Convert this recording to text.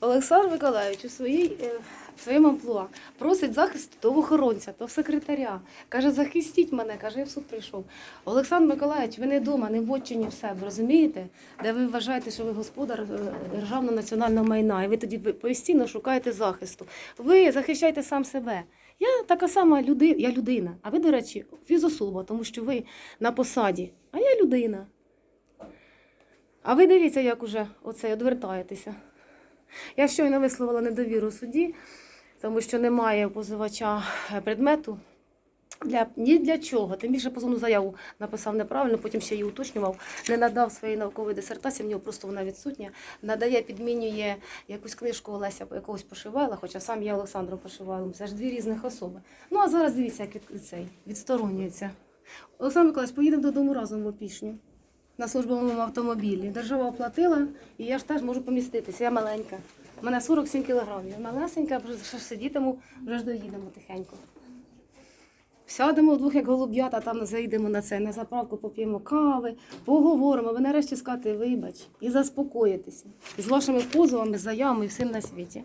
Олександр Миколаївич у своїй, е, в своєму амплуа просить захисту того охоронця, того секретаря. Каже, захистіть мене, каже, я в суд прийшов. Олександр Миколаївич, ви не вдома, не в отчині в себе, розумієте? Де ви вважаєте, що ви господар е, державного національного майна, і ви тоді постійно шукаєте захисту. Ви захищаєте сам себе. Я така сама людина, я людина, а ви, до речі, фізособа, тому що ви на посаді, а я людина. А ви дивіться, як уже оце відвертаєтеся. Я щойно висловила недовіру суді, тому що немає позивача е, предмету. Для, ні для чого. Тим більше позовну заяву написав неправильно, потім ще її уточнював, не надав своєї наукової дисертації, в нього просто вона відсутня. Надає, підмінює якусь книжку Олеся якогось пошивала, хоча сам я Олександром Пошивайлом. Це ж дві різних особи. Ну а зараз дивіться, як від, цей, відсторонюється. Олександр Миколаївич, поїдемо додому разом в опішню. На службовому автомобілі. Держава оплатила, і я ж теж можу поміститися. Я маленька. У мене 47 кілограмів. Я малесенька, вже ж сидітиму, вже ж доїдемо тихенько. Сядемо вдвох, як голуб'ята, там заїдемо на це, на заправку, поп'ємо кави, поговоримо. Ви нарешті скажете, вибач, і заспокоїтеся. З вашими позовами, заявами і всім на світі.